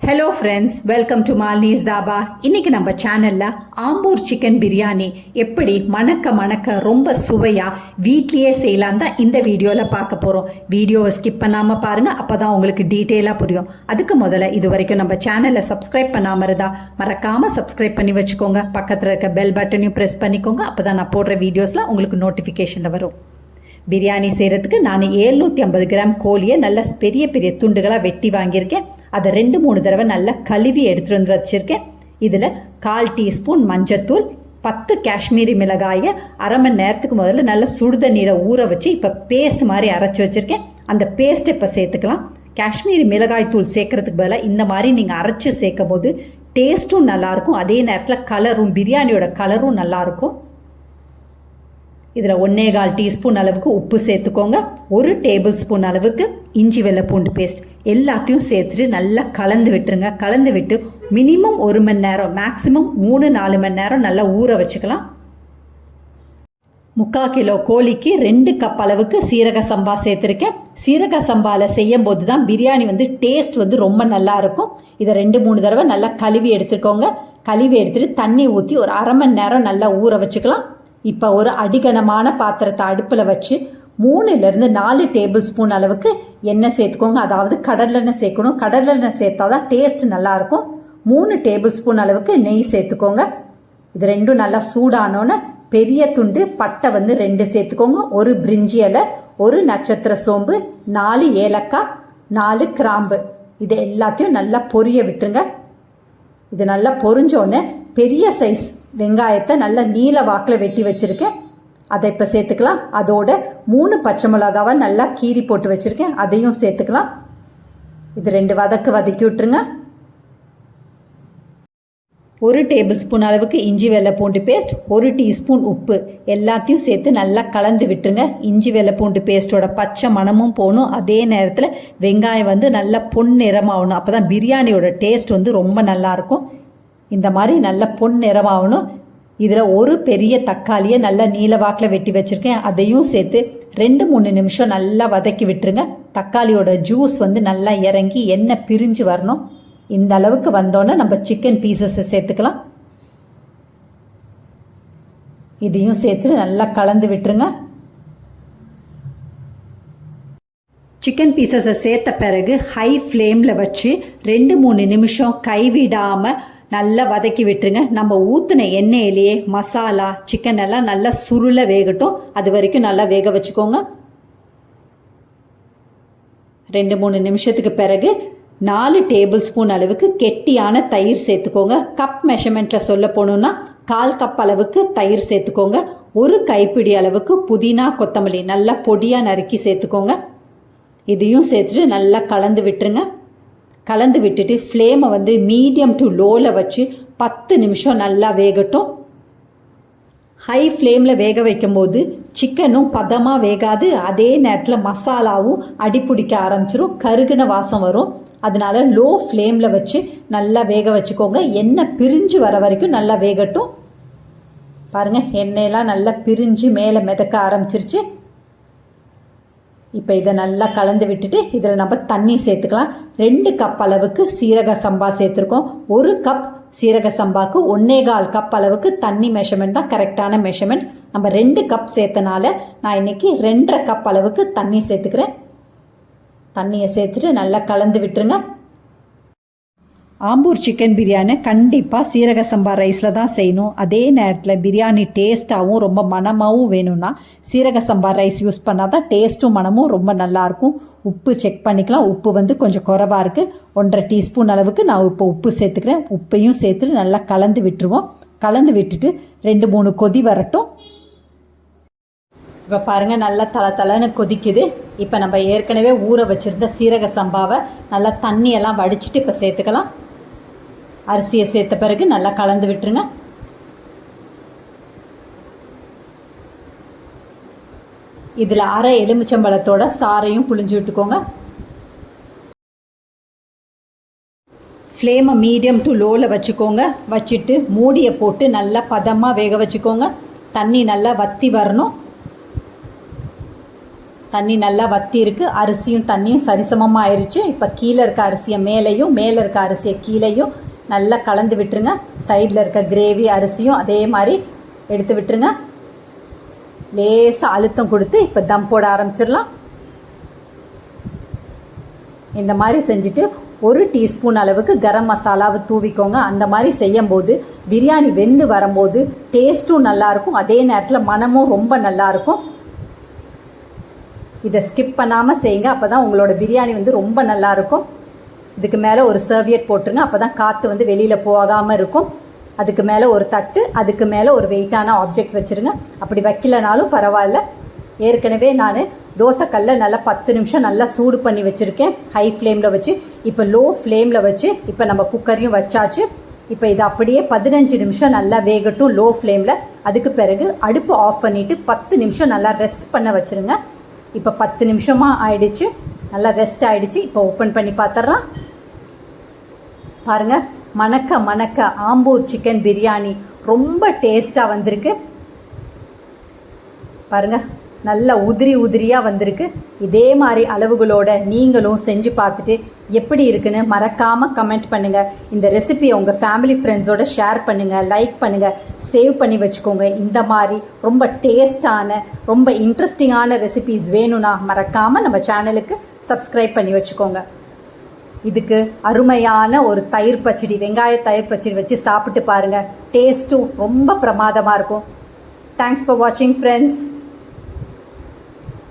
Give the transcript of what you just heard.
Hello friends welcome to மால்னீஸ் தாபா இன்னைக்கு நம்ம சேனலில் ஆம்பூர் சிக்கன் பிரியாணி எப்படி மணக்க மணக்க ரொம்ப சுவையாக வீட்லேயே செய்யலாம் தான் இந்த வீடியோவில் பார்க்க போகிறோம் வீடியோவை ஸ்கிப் பண்ணாமல் பாருங்கள் அப்போ தான் உங்களுக்கு டீட்டெயிலாக புரியும். அதுக்கு முதல்ல இது வரைக்கும் நம்ம சேனலை சப்ஸ்கிரைப் பண்ணாமல் இருந்தால் மறக்காமல் சப்ஸ்கிரைப் பண்ணி வச்சுக்கோங்க. பக்கத்தில் இருக்க பெல் பட்டனையும் ப்ரெஸ் பண்ணிக்கோங்க அப்போ தான் நான் போடுற வீடியோஸ்லாம் உங்களுக்கு நோட்டிஃபிகேஷனில் வரும். பிரியாணி செய்கிறதுக்கு நான் ஏழ்நூற்றி ஐம்பது கிராம் கோழியை நல்லா பெரிய பெரிய துண்டுகளாக வெட்டி வாங்கியிருக்கேன். அதை ரெண்டு மூணு தடவை நல்லா கழுவி எடுத்துகிட்டு வந்து வச்சுருக்கேன். இதில் கால் டீஸ்பூன் மஞ்சத்தூள் பத்து காஷ்மீரி மிளகாயை அரை மணி நேரத்துக்கு முதல்ல நல்ல சுடுதண்ணீரை ஊற வச்சு இப்போ பேஸ்ட் மாதிரி அரைச்சி வச்சுருக்கேன். அந்த பேஸ்ட்டை இப்போ சேர்த்துக்கலாம். காஷ்மீரி மிளகாய் தூள் சேர்க்கறதுக்கு பதிலாக இந்த மாதிரி நீங்கள் அரைச்சி சேர்க்கும் போது டேஸ்ட்டும் நல்லாயிருக்கும் அதே நேரத்தில் கலரும் பிரியாணியோட கலரும் நல்லாயிருக்கும் இதில் ஒன்றே கால் டீஸ்பூன் அளவுக்கு உப்பு சேர்த்துக்கோங்க. ஒரு டேபிள் ஸ்பூன் அளவுக்கு இஞ்சி வெள்ளை பூண்டு பேஸ்ட் எல்லாத்தையும் சேர்த்துட்டு நல்லா கலந்து விட்டுருங்க. கலந்து விட்டு மினிமம் ஒரு மணி நேரம் மேக்ஸிமம் மூணு நாலு மணி நேரம் நல்லா ஊற வச்சுக்கலாம். முக்கால் கிலோ கோழிக்கு ரெண்டு கப் அளவுக்கு சீரக சம்பா சேர்த்துருக்கேன். சீரக சம்பாவில் செய்யும் போது தான் பிரியாணி வந்து டேஸ்ட் வந்து ரொம்ப நல்லா இருக்கும். இதை ரெண்டு மூணு தடவை நல்லா கழுவி எடுத்துக்கோங்க. கழுவி எடுத்துட்டு தண்ணி ஊற்றி ஒரு அரை மணி நேரம் நல்லா ஊற வச்சுக்கலாம். இப்போ ஒரு அடிகனமான பாத்திரத்தை அடுப்பில் வச்சு மூணுலேருந்து நாலு டேபிள் ஸ்பூன் அளவுக்கு எண்ணெய் சேர்த்துக்கோங்க. அதாவது கடலெண்ணெய் சேர்க்கணும். கடலெண்ணெய் சேர்த்தா தான் டேஸ்ட் நல்லாயிருக்கும் மூணு டேபிள் ஸ்பூன் அளவுக்கு நெய் சேர்த்துக்கோங்க. இது ரெண்டும் நல்லா சூடானோன்னே பெரிய துண்டு பட்டை வந்து ரெண்டு சேர்த்துக்கோங்க. ஒரு பிரிஞ்சி இலை ஒரு நட்சத்திர சோம்பு நாலு ஏலக்காய் நாலு கிராம்பு. இது எல்லாத்தையும் நல்லா பொரிய விட்டுருங்க. இது நல்லா பொரிஞ்சோன்னே பெரிய சைஸ் வெங்காயத்தை நல்லா நீல வாக்கில் வெட்டி வச்சுருக்கேன். அதை இப்போ சேர்த்துக்கலாம். அதோட மூணு பச்சை மிளகாவை நல்லா கீறி போட்டு வச்சுருக்கேன். அதையும் சேர்த்துக்கலாம். இது ரெண்டு வதக்கு வதக்கி விட்டுருங்க. ஒரு டேபிள் ஸ்பூன் அளவுக்கு இஞ்சி வெள்ளை பூண்டு பேஸ்ட் ஒரு டீஸ்பூன் உப்பு. எல்லாத்தையும் சேர்த்து நல்லா கலந்து விட்டுருங்க. இஞ்சி வெள்ளை பூண்டு பேஸ்ட்டோட பச்சை மணமும் போகணும். அதே நேரத்தில் வெங்காயம் வந்து நல்லா பொன் நிறமாகணும் அப்போ தான் பிரியாணியோட டேஸ்ட் வந்து ரொம்ப நல்லாயிருக்கும் இந்த மாதிரி நல்ல பொன் நிறமாகணும் இதில் ஒரு பெரிய தக்காளியை நல்லா நீல வாக்கில் வெட்டி வச்சுருக்கேன். அதையும் சேர்த்து ரெண்டு மூணு நிமிஷம் நல்லா வதக்கி விட்டுருங்க. தக்காளியோட ஜூஸ் வந்து நல்லா இறங்கி எண்ணெய் பிரிஞ்சு வரணும். இந்த அளவுக்கு வந்தோன்னே நம்ம சிக்கன் பீசஸை சேர்த்துக்கலாம். இதையும் சேர்த்து நல்லா கலந்து விட்டுருங்க. சிக்கன் பீசஸை சேர்த்த பிறகு ஹை ஃப்ளேமில் வச்சு ரெண்டு மூணு நிமிஷம் கைவிடாமல் நல்லா வதக்கி விட்டுருங்க. நம்ம ஊற்றின எண்ணெயிலேயே மசாலா சிக்கன் எல்லாம் நல்லா சுருள வேகட்டும். அது வரைக்கும் நல்லா வேக வச்சுக்கோங்க. ரெண்டு மூணு நிமிஷத்துக்கு பிறகு நாலு டேபிள் ஸ்பூன் அளவுக்கு கெட்டியான தயிர் சேர்த்துக்கோங்க. கப் மெஷர்மெண்ட்டில் சொல்ல போகணுன்னா கால் கப் அளவுக்கு தயிர் சேர்த்துக்கோங்க. ஒரு கைப்பிடி அளவுக்கு புதினா கொத்தமல்லி நல்லா பொடியாக நறுக்கி சேர்த்துக்கோங்க. இதையும் சேர்த்துட்டு நல்லா கலந்து விட்டுருங்க. கலந்து விட்டுட்டு ஃப்ளேமை வந்து மீடியம் டு லோவில் வச்சு பத்து நிமிஷம் நல்லா வேகட்டும். ஹை ஃப்ளேமில் வேக வைக்கும்போது சிக்கனும் பதமாக வேகாது. அதே நேரத்தில் மசாலாவும் அடிப்பிடிக்க ஆரம்பிச்சிரும். கருகின வாசம் வரும். அதனால லோ ஃப்ளேமில் வச்சு நல்லா வேக வச்சுக்கோங்க. எண்ணெய் பிரிஞ்சு வர வரைக்கும் நல்லா வேகட்டும். பாருங்கள் எண்ணெயெல்லாம் நல்லா பிரிஞ்சு மேலே மிதக்க ஆரம்பிச்சிருச்சு. இப்போ இதை நல்லா கலந்து விட்டுட்டு இதில் நம்ம தண்ணி சேர்த்துக்கலாம். ரெண்டு கப் அளவுக்கு சீரக சம்பா சேர்த்துருக்கோம். ஒரு கப் சீரக சம்பாவுக்கு ஒன்னே கால் கப் அளவுக்கு தண்ணி மெஷர்மெண்ட் தான் கரெக்டான மெஷர்மெண்ட் நம்ம ரெண்டு கப் சேர்த்தனால நான் இன்றைக்கி ரெண்டரை கப் அளவுக்கு தண்ணி சேர்த்துக்கிறேன். தண்ணியை சேர்த்துட்டு நல்லா கலந்து விட்டுருங்க. ஆம்பூர் சிக்கன் பிரியாணி கண்டிப்பாக சீரக சம்பா ரைஸில் தான் செய்யணும். அதே நேரத்தில் பிரியாணி டேஸ்ட்டாகவும் ரொம்ப மனமாகவும் வேணும்னா சீரக சம்பா ரைஸ் யூஸ் பண்ணால் தான் டேஸ்ட்டும் மனமும் ரொம்ப நல்லாயிருக்கும் உப்பு செக் பண்ணிக்கலாம். உப்பு வந்து கொஞ்சம் குறவாக இருக்குது ஒன்றரை டீஸ்பூன் அளவுக்கு நான் இப்போ உப்பு சேர்த்துக்கிறேன். உப்பையும் சேர்த்துட்டு நல்லா கலந்து விட்டுருவோம். கலந்து விட்டுட்டு ரெண்டு மூணு கொதி வரட்டும். இப்போ பாருங்கள் நல்லா தலை தலைன்னு கொதிக்குது. இப்போ நம்ம ஏற்கனவே ஊற வச்சுருந்த சீரக சம்பாவை நல்லா தண்ணியெல்லாம் வடிச்சிட்டு இப்போ சேர்த்துக்கலாம். அரிசியை சேர்த்த பிறகு நல்லா கலந்து விட்டுருங்க. இதில் அரை எலுமிச்சம்பழத்தோட சாரையும் புளிஞ்சு விட்டுக்கோங்க. ஃப்ளேமை மீடியம் டு லோவில் வச்சுக்கோங்க. வச்சுட்டு மூடியை போட்டு நல்லா பதமாக வேக வச்சுக்கோங்க. தண்ணி நல்லா வற்றி வரணும். தண்ணி நல்லா வத்தி இருக்கு. அரிசியும் தண்ணியும் சரிசமமாக ஆயிடுச்சு இப்போ கீழே இருக்க அரிசியை மேலேயும் மேலே இருக்க அரிசியை கீழேயும் நல்லா கலந்து விட்டுருங்க. சைடில் இருக்க கிரேவி அரிசியும் அதே மாதிரி எடுத்து விட்டுருங்க. லேசாக அழுத்தம் கொடுத்து இப்போ தம் போட ஆரம்பிச்சிடலாம். இந்த மாதிரி செஞ்சுட்டு ஒரு டீஸ்பூன் அளவுக்கு கரம் மசாலாவை தூவிக்கோங்க. அந்த மாதிரி செய்யும்போது பிரியாணி வெந்து வரும்போது டேஸ்ட்டும் நல்லாயிருக்கும். அதே நேரத்தில் மனமும் ரொம்ப நல்லாயிருக்கும். இதை ஸ்கிப் பண்ணாமல் செய்யுங்க. அப்போ தான் உங்களோட பிரியாணி வந்து ரொம்ப நல்லாயிருக்கும். இதுக்கு மேலே ஒரு சர்வியட் போட்டுருங்க. அப்போ தான் காற்று வந்து வெளியில் போகாமல் இருக்கும். அதுக்கு மேலே ஒரு தட்டு அதுக்கு மேலே ஒரு வெயிட்டான ஆப்ஜெக்ட் வச்சுருங்க. அப்படி வைக்கலனாலும் பரவாயில்ல. ஏற்கனவே நான் தோசைக்கல்ல நல்லா பத்து நிமிஷம் நல்லா சூடு பண்ணி வச்சுருக்கேன். ஹை ஃப்ளேமில் வச்சு இப்போ லோ ஃப்ளேமில் வச்சு இப்போ நம்ம குக்கரையும் வச்சாச்சு. இப்போ இது அப்படியே பதினஞ்சு நிமிஷம் நல்லா வேகட்டும் லோ. ஃப்ளேமில் அதுக்கு பிறகு அடுப்பு ஆஃப் பண்ணிவிட்டு பத்து நிமிஷம் நல்லா ரெஸ்ட் பண்ண வச்சுருங்க. இப்போ பத்து நிமிஷமாக ஆயிடுச்சு. நல்லா ரெஸ்ட் ஆகிடுச்சு இப்போ ஓப்பன் பண்ணி பார்த்துட்றோம் பாருங்கள் மணக்க மணக்க ஆம்பூர் சிக்கன் பிரியாணி. ரொம்ப டேஸ்ட்டாக வந்திருக்கு. பாருங்கள் நல்ல உதிரி உதிரியாக வந்திருக்கு. இதே மாதிரி அளவுகளோட நீங்களும் செஞ்சு பார்த்துட்டு எப்படி இருக்குன்னு மறக்காமல் கமெண்ட் பண்ணுங்கள் இந்த ரெசிபியை உங்கள் ஃபேமிலி ஃப்ரெண்ட்ஸோட ஷேர் பண்ணுங்கள் லைக் பண்ணுங்கள் சேவ் பண்ணி வச்சுக்கோங்க. இந்த மாதிரி ரொம்ப டேஸ்டான ரொம்ப இன்ட்ரெஸ்டிங்கான ரெசிபிஸ் வேணும்னா மறக்காமல் நம்ம சேனலுக்கு சப்ஸ்கிரைப் பண்ணி வச்சுக்கோங்க. இதுக்கு அருமையான ஒரு தயிர் பச்சடி வெங்காய தயிர் பச்சடி வச்சு சாப்பிட்டு பாருங்கள் டேஸ்ட்டும் ரொம்ப பிரமாதமாக இருக்கும். தேங்க்ஸ் ஃபார் வாட்சிங் ஃப்ரெண்ட்ஸ்